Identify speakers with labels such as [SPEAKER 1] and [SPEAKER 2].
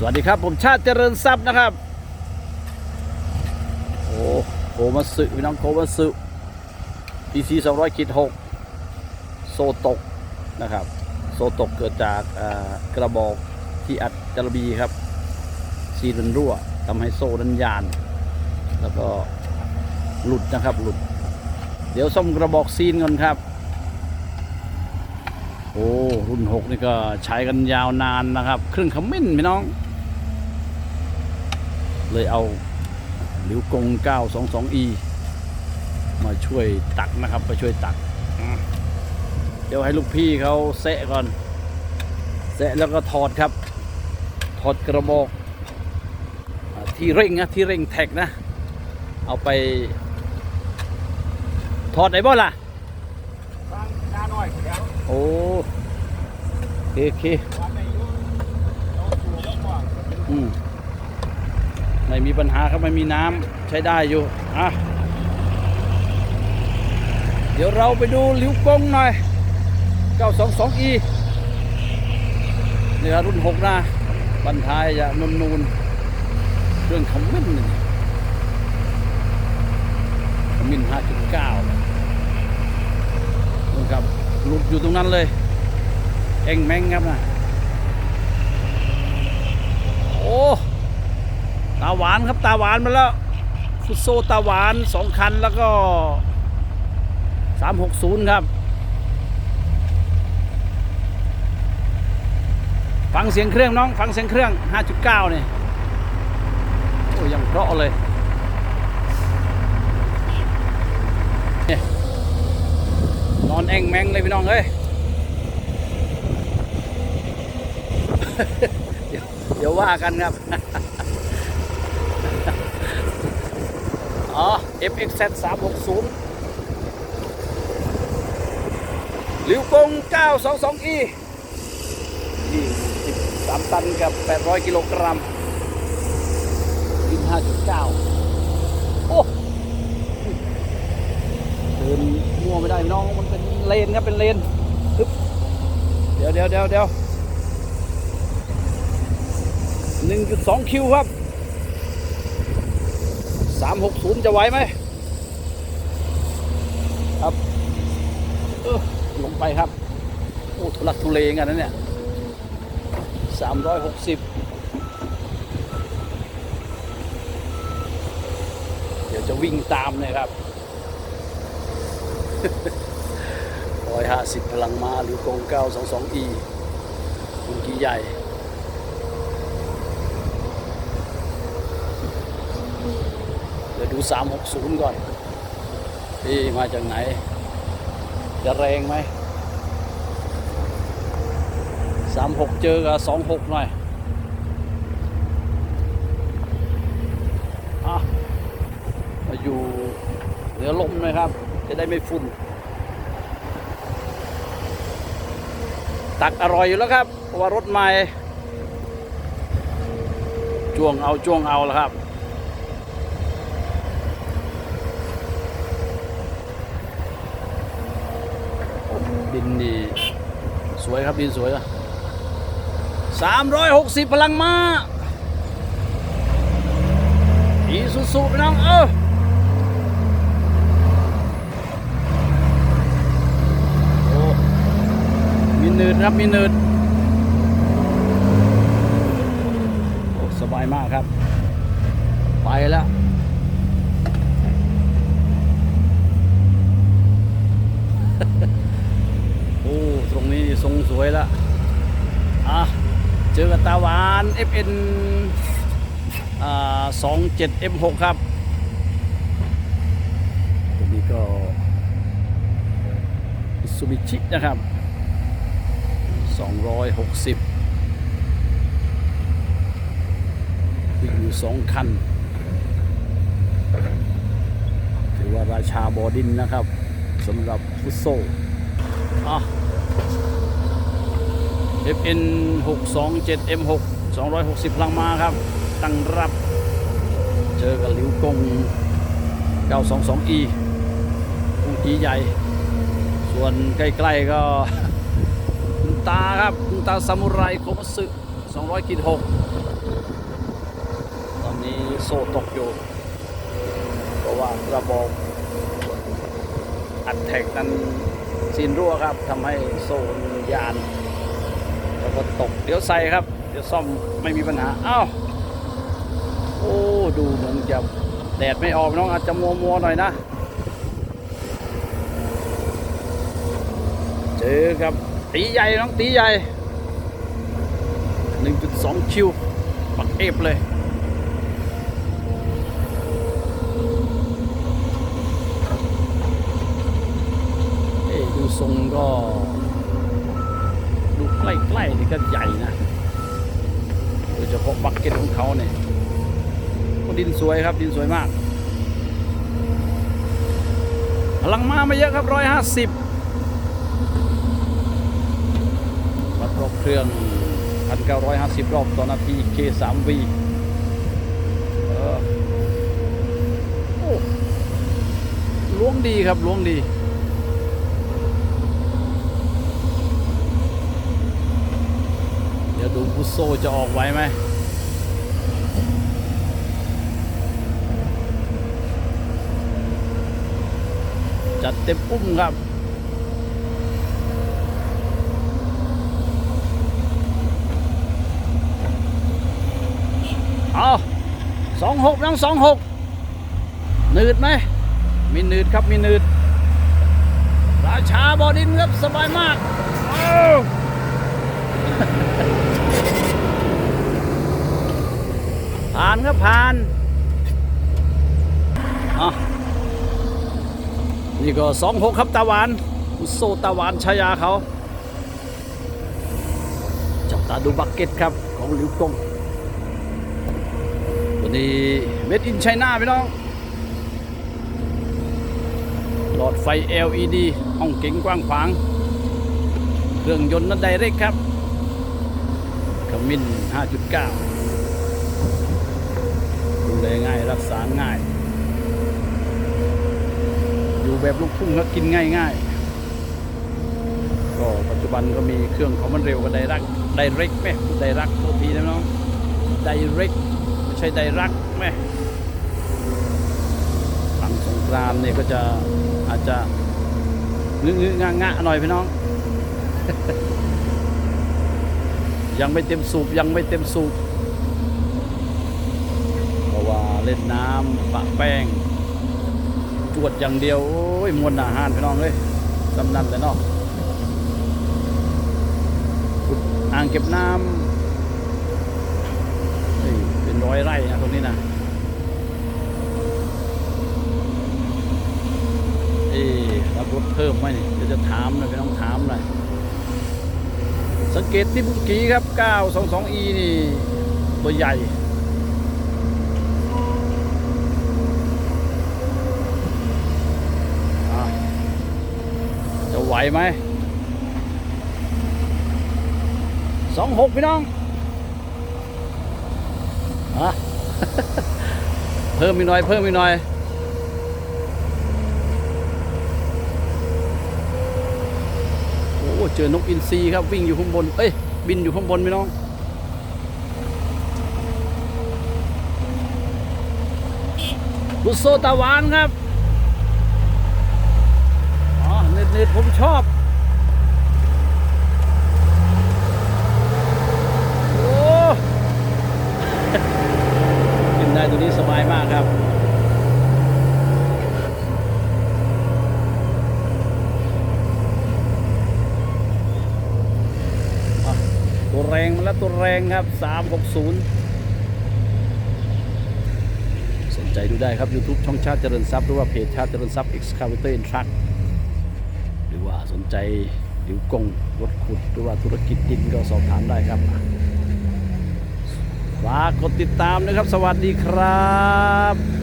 [SPEAKER 1] สวัสดีครับผมชาติเจริญทรัพย์นะครับ โอ้โคมาสึพี่น้องโคมาสึ PC 200ขีด6โซตกนะครับ โซตกเกิดจากกระบอกที่อัดจระบีครับ ซีนมันรั่วทำให้โซ่นั้นยาน แล้วก็หลุดนะครับหลุด เดี๋ยวซ่อมกระบอกซีนก่อนครับ โอ้รุ่น 6 นี่ก็ใช้กันยาวนานนะครับเครื่องขมิ้นพี่น้อง เลยเอาหลิวกง 922e มาช่วยตักนะครับมาช่วยตักอืมเดี๋ยวให้ลูกพี่เขาเซะก่อน เซะแล้วก็ถอดครับ ถอดกระบอกอ่าที่เร่งนะที่เร่งแท็กนะ เอาไป ถอดไหนบ่ล่ะ
[SPEAKER 2] บางดาหน่อยเดี๋ยว
[SPEAKER 1] โอ้โอเคโอเค
[SPEAKER 2] วันในยุ่งเราสูงกว่า
[SPEAKER 1] อืม ไม่มีปัญหาครับไม่มีน้ำใช้ได้อยู่อะเดี๋ยวเราไปดูหลิวกงหน่อย 922e นี่ครับรุ่น 6 นะบันทายจะนูนนูนเครื่องขมิ้นนี่ขมิ้น5.9นู่นครับหลุดอยู่ตรงนั้นเลย เอ็งแมงครับนะโอ้ ตาหวานครับตาหวานมาแล้วฟุตโซตาหวานสองคันแล้วก็360ครับ ฟังเสียงเครื่องน้องฟังเสียงเครื่อง 5.9นี่ยโอ้ยังเพราะเลยเนี่ยนอนแองแมงเลยพี่น้องเอ้ยเดี๋ยวว่ากันครับ อ๋อ FXZ 360หลิวกง 922E นี่3ตันกับ 800 กิโลกรัมกิน5.9 โอ้เดินมั่วไม่ได้น้อง มันเป็นเลนครับ เป็นเลนฮึบเดี๋ยวเดี๋ยวเดี๋ยวเดี๋ยว1.2 คิวครับ สามหกศูนย์จะไหวไหมครับลงไปครับ โอ้ทุลักทุเลงันนะเนี่ยสามร้อยหกสิบเดี๋ยวจะวิ่งตามเลยครับร้อยห้าสิบพลังมาหรือกองเก้าสองสองอีคุณกี่ใหญ่ เดี๋ยวดู360 ก่อน ที่มาจากไหน จะแรงไหม 36 เจอกับ 26 หน่อยอะมาอยู่เหนือลมน่อยครับ จะได้ไม่ฝุ่น ตักอร่อยอยู่แล้วครับ เพราะว่ารถใหม่จ้วงเอาจ้วงเอาแล้วครับ ดินนี่สวยครับดินสวยอะสามร้อยหกสิบพลังม้าอีสุสุพี่น้องเออมีนิดครับมีนิดโอ้สบายมากครับ ไปแล้ว รงนี้ทรงสวยละอะเจอกับตาหวาน FN อ่า27 M6 ครับตรงนี้ก็ซูบิชินะครับ 260วิ่งอยู่สองคัน ถือว่าราชาบอดินนะครับสำหรับฟุตโซอะ FN 627 M6 260พลังมาครับ ตั้งรับ เจอกับหลิวกง 922E กุ้งจีใหญ่ ส่วนใกล้ๆก็คุณตาครับคุณตาซามูไรโคมัสึ200กิโลตอนนี้โซ่ตกอยู่ เพราะว่ากระบอกอัดแท็กนั้น ซีนรั่วครับทำให้โซ่ยาน แล้วก็ตกเดี๋ยวใส่ครับ เดี๋ยวซ่อมไม่มีปัญหาอ้าวโอ้ดูเหมือนจะแดดไม่ออกน้องอาจจะมัวมัวหน่อยนะเจอกับตีใหญ่น้องตีใหญ่ 1.2 คิวปักเอฟเลย เอ้ยดูทรง ก็ดูใกล้ๆนี่ก็ใหญ่นะ โดยเฉพาะบักเก็ตของเขาเนี่ยดินสวยครับดินสวยมากพลังมาไม่เยอะครับร้อยห้าสิบวัดรอบเครื่องพันเก้าร้อยห้าสิบรอบต่อนาที K3V เออโอ้ล้วงดีครับล้วงดี เดี๋ยวดูบุ โซจะออกไว้ไหมจัดเต็มปุ้มครับเอาสองหกนังสองหกหนืดไหม มีหนืดครับ มีหนืด ราชาบอดินครับ สบายมากเอาว ผ่านครับผ่านอะนี่ก็สองหกครับตาหวานอุโซตาหวานชายาเขาจับตาดูบักเก็ตครับของหลิวกงตัวนี้เม็ดอินไชน่าพี่น้องหลอดไฟ LED ห้องเก๋งกว้างขวาง เครื่องยนต์นั้นไดเรกครับขมิ้น 5.9 แลง่ายรักษาง่าย อยู่แบบลูกทุ่งก็กินง่ายง่ายก็ปัจจุบันก็มีเครื่องของมันเร็วก็ไดรักไดเรกไหมไดรักโทษทีนะน้องไดเรกไม่ใช่ไดรักไหมหลังสงกรานเนี่ยก็จะอาจจะงึงึงะงะหน่อยพี่น้อง ยังไม่เต็มสูบยังไม่เต็มสูบ เพราะว่า เล่นน้ำปะแป้งจวดอย่างเดียว โอ้ยมวนอาหารพี่น้องเลยสำนันเลยเนาะขุดอ่างเก็บน้ำเป็นร้อยไร่นะตรงนี้นะเอ๊ะรับรถเพิ่มไหมนี่เดี๋ยวจะถามหน่อยพี่น้องถามหน่อยสังเกตที่บุกี้ครับ 922e นี่ ตัวใหญ่ อะจะ ไหวไหมสองหกพี่น้องอะเพิ่มอีกหน่อย เพิ่มอีกหน่อยโอ้เจอนกอินทรีครับวิ่งอยู่ข้างบน เอ้ย บินอยู่ข้างบนพี่น้องบุโซตะวานครับ อ๋อ เน็ตผมชอบโอ้ขึ้นได้ตัวนี้สบายมากครับตัวแรงมาแล้วตัวแรงครับ 360 สนใจดูได้ครับ YouTube ช่องชาติเจริญทรัพย์หรือว่าเพจชาติเจริญทรัพย์ Excavator and Truck หรือว่า สนใจหรือกงรถขุดหรือว่าธุรกิจดินก็สอบถามได้ครับฝากกดติดตามนะครับ สวัสดีครับ